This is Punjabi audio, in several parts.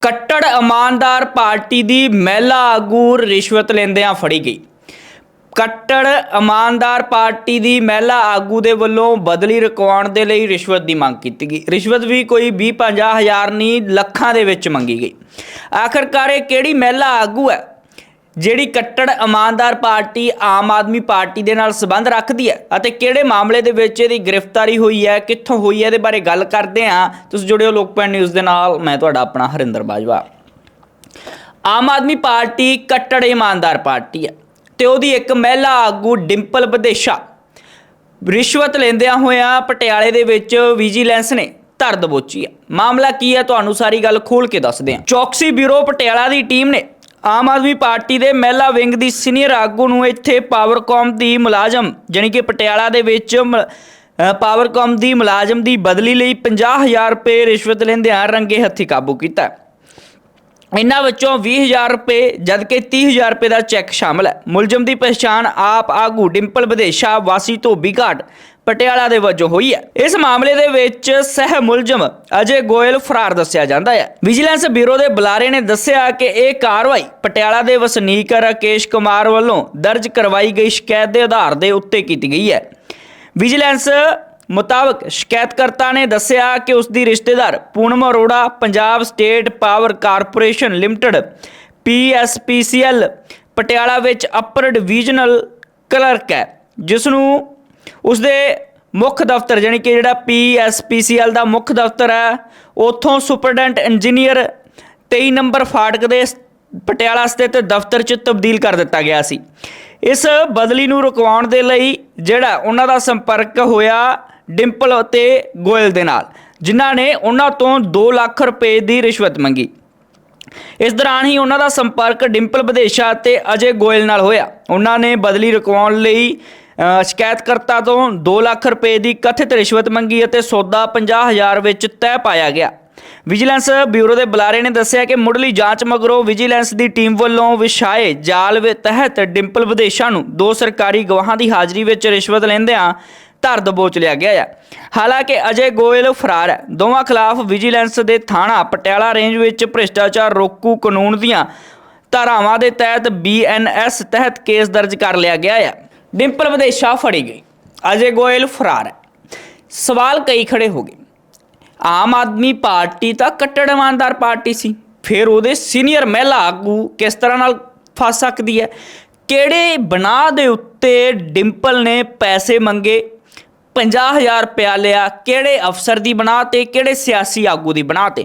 ਕੱਟੜ ਇਮਾਨਦਾਰ ਪਾਰਟੀ ਦੀ ਮਹਿਲਾ ਆਗੂ ਰਿਸ਼ਵਤ ਲੈਂਦਿਆਂ ਫੜੀ ਗਈ। ਕੱਟੜ ਇਮਾਨਦਾਰ ਪਾਰਟੀ ਦੀ ਮਹਿਲਾ ਆਗੂ ਦੇ ਵੱਲੋਂ ਬਦਲੀ ਰਕਵਾਉਣ ਦੇ ਲਈ ਰਿਸ਼ਵਤ ਦੀ ਮੰਗ ਕੀਤੀ ਗਈ। ਰਿਸ਼ਵਤ ਵੀ ਕੋਈ 20 50 ਹਜ਼ਾਰ ਨਹੀਂ, ਲੱਖਾਂ ਦੇ ਵਿੱਚ ਮੰਗੀ ਗਈ। ਆਖਰਕਾਰ ਇਹ ਕਿਹੜੀ ਮਹਿਲਾ ਆਗੂ ਹੈ? ਜਿਹੜੀ ਕੱਟੜ ਇਮਾਨਦਾਰ ਪਾਰਟੀ ਆਮ ਆਦਮੀ ਪਾਰਟੀ ਦੇ ਨਾਲ ਸੰਬੰਧ ਰੱਖਦੀ ਹੈ ਅਤੇ ਕਿਹੜੇ ਮਾਮਲੇ ਦੇ ਵਿੱਚ ਇਹਦੀ ਗ੍ਰਿਫਤਾਰੀ ਹੋਈ ਹੈ, ਕਿੱਥੋਂ ਹੋਈ ਹੈ, ਇਹਦੇ ਬਾਰੇ ਗੱਲ ਕਰਦੇ ਹਾਂ। ਤੁਸੀਂ ਜੁੜਿਓ ਲੋਕਪੈਨ ਨਿਊਜ਼ ਦੇ ਨਾਲ, ਮੈਂ ਤੁਹਾਡਾ ਆਪਣਾ ਹਰਿੰਦਰ ਬਾਜਵਾ। ਆਮ ਆਦਮੀ ਪਾਰਟੀ ਕੱਟੜ ਇਮਾਨਦਾਰ ਪਾਰਟੀ ਹੈ ਤੇ ਉਹਦੀ ਇੱਕ ਮਹਿਲਾ ਆਗੂ ਡਿੰਪਲ ਵਿਦੇਸ਼ਾ। ਰਿਸ਼ਵਤ ਲੈਂਦਿਆਂ ਹੋਇਆਂ ਪਟਿਆਲੇ ਦੇ ਵਿੱਚ ਵਿਜੀਲੈਂਸ ਨੇ ਧਰ ਦਬੋਚੀ ਹੈ। ਮਾਮਲਾ ਕੀ ਹੈ, ਤੁਹਾਨੂੰ ਸਾਰੀ ਗੱਲ ਖੋਲ ਕੇ ਦੱਸਦੇ ਹਾਂ। ਚੌਕਸੀ ਬਿਊਰੋ ਪਟਿਆਲਾ ਦੀ ਟੀਮ ਨੇ ਆਮ ਆਦਮੀ ਪਾਰਟੀ ਦੇ ਮਹਿਲਾ ਵਿੰਗ ਦੀ ਸੀਨੀਅਰ ਆਗੂ ਨੂੰ ਇੱਥੇ ਪਾਵਰਕਾਮ ਦੀ ਮੁਲਾਜ਼ਮ, ਜਾਣੀ ਕਿ ਪਟਿਆਲਾ ਦੇ ਵਿੱਚ ਮ- ਪਾਵਰਕਾਮ ਦੀ ਮੁਲਾਜ਼ਮ ਦੀ ਬਦਲੀ ਲਈ 50000 ਰੁਪਏ ਰਿਸ਼ਵਤ ਲੈਂਦਿਆਂ ਰੰਗੇ ਹੱਥੀ ਕਾਬੂ ਕੀਤਾ ਹੈ। ਇਹਨਾਂ ਵਿੱਚੋਂ 20000 ਰੁਪਏ, ਜਦਕਿ 30000 ਰੁਪਏ ਦਾ ਚੈੱਕ ਸ਼ਾਮਲ ਹੈ ਮੁਲਜ਼ਮ ਦੀ ਪਛਾਣ ਆਪ ਆਗੂ ਡਿੰਪਲ ਵਿਦੇਸ਼ਾ ਵਾਸੀ ਧੋਬੀ ਘਾਟ ਪਟਿਆਲਾ ਦੇ ਵਜੋਂ ਹੋਈ ਹੈ। ਇਸ ਮਾਮਲੇ ਦੇ ਵਿੱਚ ਸਹਿ ਮੁਲਜ਼ਮ ਅਜੇ ਗੋਇਲ ਫਰਾਰ ਦੱਸਿਆ ਜਾਂਦਾ ਹੈ। ਵਿਜੀਲੈਂਸ ਬਿਊਰੋ ਦੇ ਬੁਲਾਰੇ ਨੇ ਦੱਸਿਆ ਕਿ ਇਹ ਕਾਰਵਾਈ ਪਟਿਆਲਾ ਦੇ ਵਸਨੀਕ ਰਾਕੇਸ਼ ਕੁਮਾਰ ਵੱਲੋਂ ਦਰਜ ਕਰਵਾਈ ਗਈ ਸ਼ਿਕਾਇਤ ਦੇ ਆਧਾਰ ਦੇ ਉੱਤੇ ਕੀਤੀ ਗਈ ਹੈ। ਵਿਜੀਲੈਂਸ ਮੁਤਾਬਕ ਸ਼ਿਕਾਇਤਕਰਤਾ ਨੇ ਦੱਸਿਆ ਕਿ ਉਸ ਦੀ ਰਿਸ਼ਤੇਦਾਰ Poonam Arora, Punjab state power corporation limited, PSPCL, Patiala ਵਿੱਚ ਅਪਰ ਡਿਵੀਜ਼ਨਲ ਕਲਰਕ ਹੈ ਜਿਸ ਨੂੰ ਉਸ ਦੇ ਮੁੱਖ ਦਫ਼ਤਰ ਯਾਨੀ ਕਿ ਜਿਹੜਾ ਪੀਐਸਪੀਸੀਐਲ ਦਾ ਮੁੱਖ ਦਫ਼ਤਰ ਹੈ, ਉੱਥੋਂ ਸੁਪਰਡੈਂਟ ਇੰਜੀਨੀਅਰ 23 ਨੰਬਰ ਫਾਟਕ ਦੇ ਪਟਿਆਲਾ ਸਥਿਤ ਦਫ਼ਤਰ 'ਚ ਤਬਦੀਲ ਕਰ ਦਿੱਤਾ ਗਿਆ ਸੀ। ਇਸ ਬਦਲੀ ਨੂੰ ਰੁਕਵਾਉਣ ਦੇ ਲਈ ਜਿਹੜਾ ਉਹਨਾਂ ਦਾ ਸੰਪਰਕ ਹੋਇਆ ਡਿੰਪਲ ਅਤੇ ਗੋਇਲ ਦੇ ਨਾਲ, ਜਿਨ੍ਹਾਂ ਨੇ ਉਹਨਾਂ ਤੋਂ 2 ਲੱਖ ਰੁਪਏ ਦੀ ਰਿਸ਼ਵਤ ਮੰਗੀ। ਇਸ ਦੌਰਾਨ ਹੀ ਉਹਨਾਂ ਦਾ ਸੰਪਰਕ ਡਿੰਪਲ ਵਿਦੇਸ਼ਾ ਅਤੇ ਅਜੇ ਗੋਇਲ ਨਾਲ ਹੋਇਆ। ਉਹਨਾਂ ਨੇ ਬਦਲੀ ਰੁਕਵਾਉਣ ਲਈ ਸ਼ਿਕਾਇਤਕਰਤਾ ਤੋਂ 2 ਲੱਖ ਰੁਪਏ ਦੀ ਕਥਿਤ ਰਿਸ਼ਵਤ ਮੰਗੀ ਅਤੇ ਸੌਦਾ 50000 ਵਿੱਚ ਤੈਅ ਪਾਇਆ ਗਿਆ। ਵਿਜੀਲੈਂਸ ਬਿਊਰੋ ਦੇ ਬੁਲਾਰੇ ਨੇ ਦੱਸਿਆ ਕਿ ਮੁੱਢਲੀ ਜਾਂਚ ਮਗਰੋਂ ਵਿਜੀਲੈਂਸ ਦੀ ਟੀਮ ਵੱਲੋਂ ਵਿਛਾਏ ਜਾਲ ਦੇ ਤਹਿਤ ਡਿੰਪਲ ਵਿਦੇਸ਼ਾ ਨੂੰ ਦੋ ਸਰਕਾਰੀ ਗਵਾਹਾਂ ਦੀ ਹਾਜ਼ਰੀ ਵਿੱਚ ਰਿਸ਼ਵਤ ਲੈਂਦਿਆਂ ਧਰ ਦਬੋਚ ਲਿਆ ਗਿਆ ਹੈ। ਹਾਲਾਂਕਿ ਅਜੇ ਗੋਇਲ ਫਰਾਰ ਹੈ। ਦੋਵਾਂ ਖਿਲਾਫ ਵਿਜੀਲੈਂਸ ਦੇ ਥਾਣਾ ਪਟਿਆਲਾ ਰੇਂਜ ਵਿੱਚ ਭ੍ਰਿਸ਼ਟਾਚਾਰ ਰੋਕੂ ਕਾਨੂੰਨ ਦੀਆਂ ਧਾਰਾਵਾਂ ਦੇ ਤਹਿਤ ਬੀਐਨਐਸ ਤਹਿਤ ਕੇਸ ਦਰਜ ਕਰ ਲਿਆ ਗਿਆ ਹੈ। ਡਿੰਪਲ ਵਿਦੇਸ਼ਾ ਫੜੀ ਗਈ। ਅਜੇ ਗੋਇਲ ਫਰਾਰ ਹੈ। ਸਵਾਲ ਕਈ ਖੜੇ ਹੋ ਗਏ। ਆਮ ਆਦਮੀ ਪਾਰਟੀ ਤਾਂ ਕੱਟੜ ਇਮਾਨਦਾਰ ਪਾਰਟੀ ਸੀ। ਫਿਰ ਉਹਦੇ ਸੀਨੀਅਰ ਮਹਿਲਾ ਆਗੂ ਕਿਸ ਤਰ੍ਹਾਂ ਨਾਲ ਫਸ ਸਕਦੀ ਹੈ? ਕਿਹੜੇ ਬਣਾ ਦੇ ਉੱਤੇ ਡਿੰਪਲ ਨੇ ਪੈਸੇ ਮੰਗੇ? 50000 ਰੁਪਇਆ ਲਿਆ। ਕਿਹੜੇ ਅਫਸਰ ਦੀ ਬਣਾ ਤੇ, ਕਿਹੜੇ ਸਿਆਸੀ ਆਗੂ ਦੀ ਬਣਾ ਤੇ?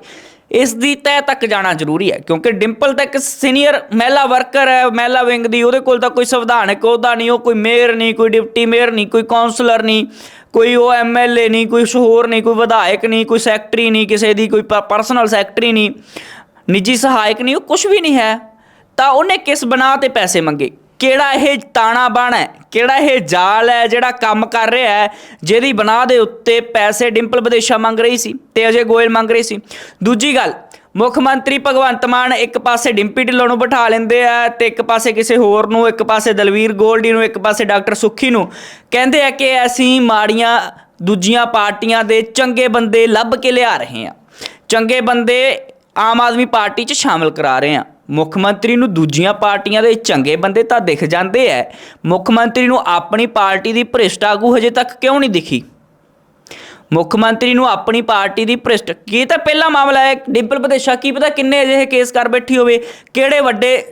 ਇਸ ਦੀ ਤਹਿ ਤੱਕ ਜਾਣਾ ਜ਼ਰੂਰੀ ਹੈ, ਕਿਉਂਕਿ ਡਿੰਪਲ ਤਾਂ ਇੱਕ ਸੀਨੀਅਰ ਮਹਿਲਾ ਵਰਕਰ ਹੈ, ਮਹਿਲਾ ਵਿੰਗ ਦੀ, ਉਹਦੇ ਕੋਲ ਤਾਂ ਕੋਈ ਸੰਵਿਧਾਨਕ ਉਹਦਾ ਨਹੀਂ, ਉਹ ਕੋਈ ਮੇਅਰ ਨਹੀਂ, ਕੋਈ ਡਿਪਟੀ ਮੇਅਰ ਨਹੀਂ, ਕੋਈ ਕਾਉਂਸਲਰ ਨਹੀਂ, ਕੋਈ ਉਹ ਐਮਐਲਏ ਨਹੀਂ, ਕੋਈ ਹੋਰ ਨਹੀਂ, ਕੋਈ ਵਿਧਾਇਕ ਨਹੀਂ, ਕੋਈ ਸੈਕਟਰੀ ਨਹੀਂ, ਕਿਸੇ ਦੀ ਕੋਈ ਪਰਸਨਲ ਸੈਕਟਰੀ ਨਹੀਂ, ਨਿੱਜੀ ਸਹਾਇਕ ਨਹੀਂ, ਉਹ ਕੁਝ ਵੀ ਨਹੀਂ ਹੈ, ਤਾਂ ਉਹਨੇ ਕਿਸ ਬਣਾ ਤੇ ਪੈਸੇ ਮੰਗੇ? ਕਿਹੜਾ ਇਹ ਤਾਣਾ ਬਾਣਾ ਹੈ? ਕਿਹੜਾ ਇਹ ਜਾਲ ਹੈ ਜਿਹੜਾ ਕੰਮ ਕਰ ਰਿਹਾ ਹੈ, ਜਿਹਦੀ ਬਣਾ ਦੇ ਉੱਤੇ ਪੈਸੇ ਡਿੰਪਲ ਵਿਦੇਸ਼ਾ ਮੰਗ ਰਹੀ ਸੀ ਤੇ ਅਜੇ ਗੋਇਲ ਮੰਗ ਰਹੀ ਸੀ। ਦੂਜੀ ਗੱਲ, ਮੁੱਖ ਮੰਤਰੀ ਭਗਵੰਤ ਮਾਨ ਇੱਕ ਪਾਸੇ ਡਿੰਪੀ ਢਿੱਲੋਂ ਨੂੰ ਬਿਠਾ ਲੈਂਦੇ ਆ ਤੇ ਇੱਕ ਪਾਸੇ ਕਿਸੇ ਹੋਰ ਨੂੰ, ਇੱਕ ਪਾਸੇ ਦਲਵੀਰ ਗੋਲਡੀ ਨੂੰ, ਇੱਕ ਪਾਸੇ ਡਾਕਟਰ ਸੁੱਖੀ ਨੂੰ। ਕਹਿੰਦੇ ਆ ਕਿ ਅਸੀਂ ਮਾੜੀਆਂ ਦੂਜੀਆਂ ਪਾਰਟੀਆਂ ਦੇ ਚੰਗੇ ਬੰਦੇ ਲੱਭ ਕੇ ਲਿਆ ਰਹੇ ਹਾਂ। ਚੰਗੇ ਬੰਦੇ ਆਮ ਆਦਮੀ ਪਾਰਟੀ 'ਚ ਸ਼ਾਮਲ ਕਰਾ ਰਹੇ ਹਾਂ। ਮੁੱਖ ਮੰਤਰੀ ਨੂੰ ਦੂਜੀਆਂ ਪਾਰਟੀਆਂ ਦੇ ਚੰਗੇ ਬੰਦੇ ਤਾਂ ਦਿਖ ਜਾਂਦੇ ਐ। ਮੁੱਖ ਮੰਤਰੀ ਨੂੰ ਆਪਣੀ ਪਾਰਟੀ ਦੀ ਭ੍ਰਿਸ਼ਟ ਆਗੂ ਹਜੇ ਤੱਕ ਕਿਉਂ ਨਹੀਂ ਦਿਖੀ? ਮੁੱਖ ਮੰਤਰੀ ਨੂੰ ਆਪਣੀ ਪਾਰਟੀ ਦੀ ਭ੍ਰਿਸ਼ਟ। ਕੀ ਤਾਂ ਪਹਿਲਾ ਮਾਮਲਾ ਹੈ? ਡਿੰਪਲ ਵਿਦੇਸ਼ਾ ਕੀ ਪਤਾ ਕਿੰਨੇ ਅਜਿਹੇ ਕੇਸ ਕਰ ਬੈਠੀ ਹੋਵੇ? ਕਿਹੜੇ ਵੱਡੇ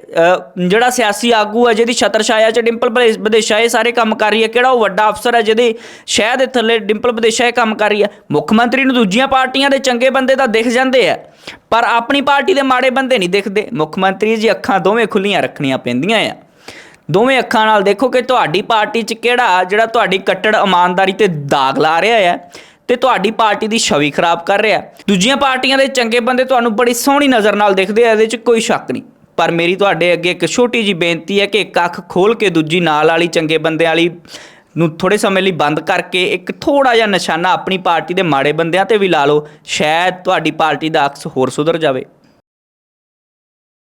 ਜਿਹੜਾ ਸਿਆਸੀ ਆਗੂ ਹੈ, ਜਿਹਦੀ ਛਤਰ ਛਾਇਆ 'ਚ ਡਿੰਪਲ ਵਿਦੇ- ਵਿਦੇਸ਼ਾ ਇਹ ਸਾਰੇ ਕੰਮ ਕਰ ਰਹੀ ਹੈ, ਕਿਹੜਾ ਉਹ ਵੱਡਾ ਅਫਸਰ ਹੈ, ਜਿਹਦੇ ਸ਼ਹਿ ਦੇ ਥੱਲੇ ਡਿੰਪਲ ਵਿਦੇਸ਼ਾ ਇਹ ਕੰਮ ਕਰ ਰਹੀ ਹੈ? ਮੁੱਖ ਮੰਤਰੀ ਨੂੰ ਦੂਜੀਆਂ ਪਾਰਟੀਆਂ ਦੇ ਚੰਗੇ ਬੰਦੇ ਤਾਂ ਦਿਖ ਜਾਂਦੇ ਆ ਪਰ ਆਪਣੀ ਪਾਰਟੀ ਦੇ ਮਾੜੇ ਬੰਦੇ ਨਹੀਂ ਦਿਖਦੇ। ਮੁੱਖ ਮੰਤਰੀ ਜੀ ਅੱਖਾਂ ਦੋਵੇਂ ਖੁੱਲੀਆਂ ਰੱਖਣੀਆਂ ਪੈਂਦੀਆਂ ਆ। ਦੋਵੇਂ ਅੱਖਾਂ ਨਾਲ ਦੇਖੋ ਕਿ ਤੁਹਾਡੀ ਪਾਰਟੀ 'ਚ ਕਿਹੜਾ, ਜਿਹੜਾ ਤੁਹਾਡੀ ਕੱਟੜ ਇਮਾਨਦਾਰੀ ਤੇ ਦਾਗ ਲਾ ਰਿਹਾ ਹੈ ਤੇ ਤੁਹਾਡੀ ਪਾਰਟੀ ਦੀ ਛਵੀ ਖਰਾਬ ਕਰ ਰਿਹਾ ਦੂਜੀਆਂ ਪਾਰਟੀਆਂ ਦੇ ਚੰਗੇ ਬੰਦੇ ਤੁਹਾਨੂੰ ਬੜੀ ਸੋਹਣੀ ਨਜ਼ਰ ਨਾਲ ਦਿਖਦੇ ਆ, ਇਹਦੇ 'ਚ ਕੋਈ ਸ਼ੱਕ ਨਹੀਂ। ਪਰ ਮੇਰੀ ਤੁਹਾਡੇ ਅੱਗੇ ਇੱਕ ਛੋਟੀ ਜੀ ਬੇਨਤੀ ਹੈ ਕਿ ਇੱਕ ਅੱਖ ਖੋਲ ਕੇ ਦੂਜੀ ਨਾਲ ਵਾਲੀ ਚੰਗੇ ਬੰਦਿਆਂ ਵਾਲੀ ਨੂੰ ਥੋੜੇ ਸਮੇਂ ਲਈ ਬੰਦ ਕਰਕੇ ਇੱਕ ਥੋੜਾ ਜਿਹਾ ਨਿਸ਼ਾਨਾ ਆਪਣੀ ਪਾਰਟੀ ਦੇ ਮਾੜੇ ਬੰਦਿਆਂ ਤੇ ਵੀ ਲਾ ਲਓ, ਸ਼ਾਇਦ ਤੁਹਾਡੀ ਪਾਰਟੀ ਦਾ ਅਕਸ ਹੋਰ ਸੁਧਰ ਜਾਵੇ।